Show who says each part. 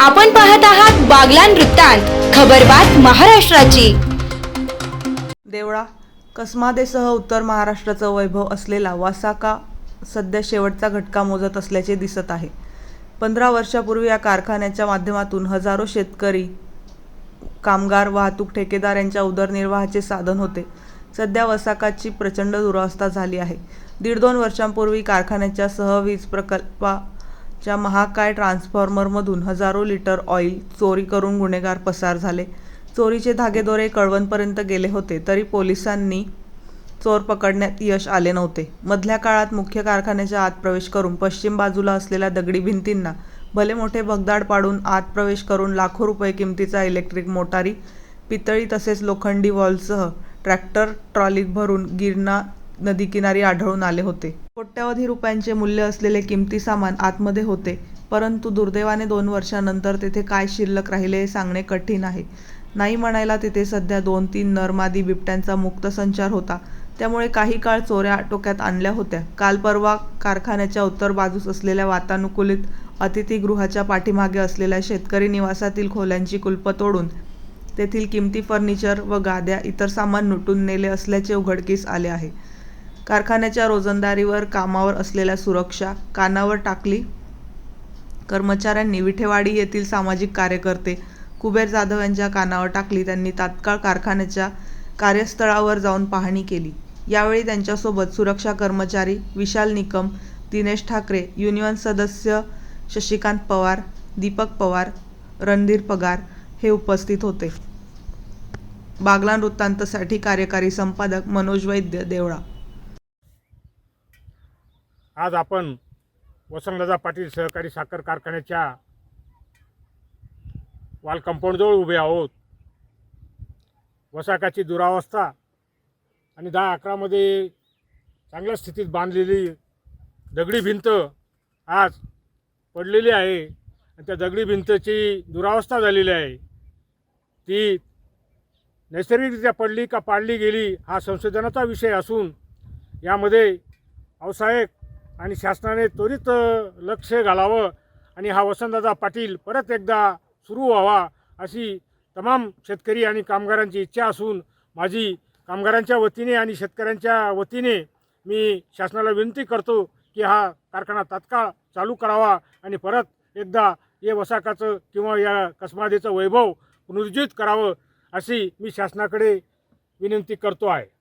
Speaker 1: आपण पाहत आहात बागलान वृत्तांत खबरबात महाराष्ट्राची.
Speaker 2: देवळा कसमादेसह उत्तर महाराष्ट्राचं वैभव असलेला वासाका सध्या शेवटचा घटका मोजत असल्याचे दिसत आहे. पंधरा वर्षापूर्वी या कारखान्याच्या माध्यमातून हजारो शेतकरी कामगार वाहतूक ठेकेदार यांच्या उदरनिर्वाहाचे साधन होते. सध्या वसाकाची प्रचंड दुरावस्था झाली आहे. दीड दोन वर्षांपूर्वी कारखान्याच्या सहवीज च्या महाकाय ट्रान्सफॉर्मरमधून हजारो लिटर ऑइल चोरी करून गुन्हेगार पसार झाले. चोरीचे धागेदोरे कळवणपर्यंत गेले होते तरी पोलिसांनी चोर पकडण्यात यश आले नव्हते. मधल्या काळात मुख्य कारखान्याच्या आत प्रवेश करून पश्चिम बाजूला असलेल्या दगडी भिंतींना भले मोठे भगदाड पाडून आत प्रवेश करून लाखो रुपये किमतीचा इलेक्ट्रिक मोटारी पितळी तसेच लोखंडी वॉलसह ट्रॅक्टर ट्रॉलीत भरून गिरणा नदीकिनारी आढळून आले होते. कोट्यावधी रुपयांचे मूल्य असलेले किमती सामान आतमध्ये होते परंतु दुर्दैवाने दोन वर्षानंतर तेथे काय शिल्लक राहिले हे सांगणे कठीण आहे. नाही म्हणायला तिथे सध्या दोन तीन नरमादी बिबट्यांचा मुक्त संचार होता. त्यामुळे काही काळ चोऱ्या आटोक्यात आणल्या होत्या. काल परवा कारखान्याच्या उत्तर बाजूस असलेल्या वातानुकूलित अतिथीगृहाच्या पाठीमागे असलेल्या शेतकरी निवासातील खोल्यांची कुलप तोडून तेथील किमती फर्निचर व गाद्या इतर सामान लुटून नेले असल्याचे उघडकीस आले आहे. कारखान्याच्या रोजंदारीवर कामावर असलेल्या सुरक्षा कानावर टाकली. कर्मचाऱ्यांनी विठेवाडी येथील सामाजिक कार्यकर्ते कुबेर जाधव यांच्या कानावर टाकली. त्यांनी तात्काळ कारखान्याच्या कार्यस्थळावर जाऊन पाहणी केली. यावेळी त्यांच्यासोबत सुरक्षा कर्मचारी विशाल निकम दिनेश ठाकरे युनियन सदस्य शशिकांत पवार दीपक पवार रणधीर पगार हे उपस्थित होते. बागलान वृत्तांतसाठी कार्यकारी संपादक मनोज वैद्य देवळा
Speaker 3: आज आपण वसंतदादा पाटील सहकारी साखर कारखान्याच्या वाल कंपाऊंडजवळ उभे आहोत. वसाकाची दुरावस्था आणि दहा अकरामध्ये चांगल्या स्थितीत बांधलेली दगडी भिंत आज पडलेली आहे आणि त्या दगडी भिंतची दुरावस्था झालेली आहे. ती नैसर्गिकरित्या पडली का पाडली गेली हा संशोधनाचा विषय असून यामध्ये व्यावसायिक आणि शासनाने त्वरित लक्ष घालावं आणि हा वसंतदादा पाटील परत एकदा सुरू व्हावा अशी तमाम शेतकरी आणि कामगारांची इच्छा असून माझी कामगारांच्या वतीने आणि शेतकऱ्यांच्या वतीने मी शासनाला विनंती करतो की हा कारखाना तात्काळ चालू करावा आणि परत एकदा या वसाकाचं किंवा या कसमादेचं वैभव पुनरुज्जीत करावं अशी मी शासनाकडे विनंती करतो आहे.